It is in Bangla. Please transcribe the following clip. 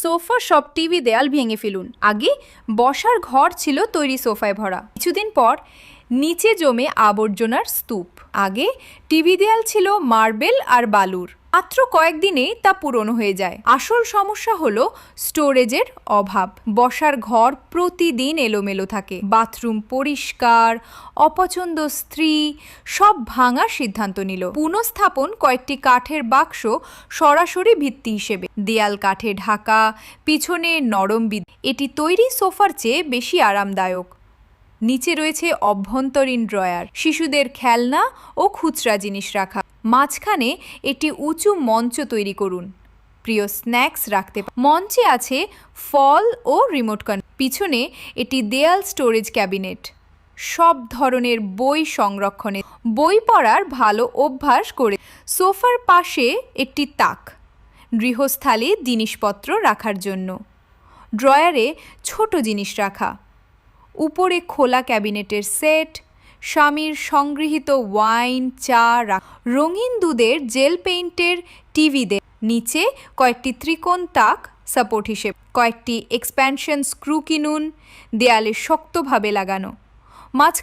সোফা সব টিভি দেয়াল ভেঙে ফেলুন। আগে বসার ঘর ছিল তৈরি সোফায় ভরা। কিছুদিন পর নিচে জমে আবর্জনার স্তূপ। আগে টিভি দেয়াল ছিল মার্বেল আর বালুর। মাত্র কয়েকদিনেই তা পূরণ হয়ে যায়। আসল সমস্যা হলো স্টোরেজের অভাব। বসার ঘর প্রতিদিন এলোমেলো থাকে। বাথরুম পরিষ্কার, অপছন্দ স্ত্রী, সব ভাঙার সিদ্ধান্ত নিল। পুনঃস্থাপন কয়েকটি কাঠের বাক্স সরাসরি ভিত্তি হিসেবে। দেয়াল কাঠে ঢাকা, পিছনে নরম এটি তৈরি সোফার চেয়ে বেশি আরামদায়ক। নিচে রয়েছে অভ্যন্তরীণ ড্রয়ার, শিশুদের খেলনা ও খুচরা জিনিস রাখা। মাঝখানে একটি উঁচু মঞ্চ তৈরি করুন। প্রিয় স্ন্যাক্স রাখতে মঞ্চে আছে ফল ও রিমোট কন পিছনে এটি দেয়াল স্টোরেজ ক্যাবিনেট। সব ধরনের বই সংরক্ষণে বই পড়ার ভালো অভ্যাস করে সোফার পাশে একটি তাক, গৃহস্থালী জিনিসপত্র রাখার জন্য। ড্রয়ারে ছোট জিনিস রাখা। উপরে খোলা ক্যাবিনেটের সেট, স্বামীর সংগৃহীত ওয়াইন, চা রঙিন দুধের জেল পেইন্টের টিভি দে, নিচে কয়েকটি ত্রিকোণ তাক সাপোর্ট হিসেবে, কয়েকটি এক্সপ্যানশন স্ক্রু কিনুন, দেয়ালে শক্তভাবে লাগানো। মাঝ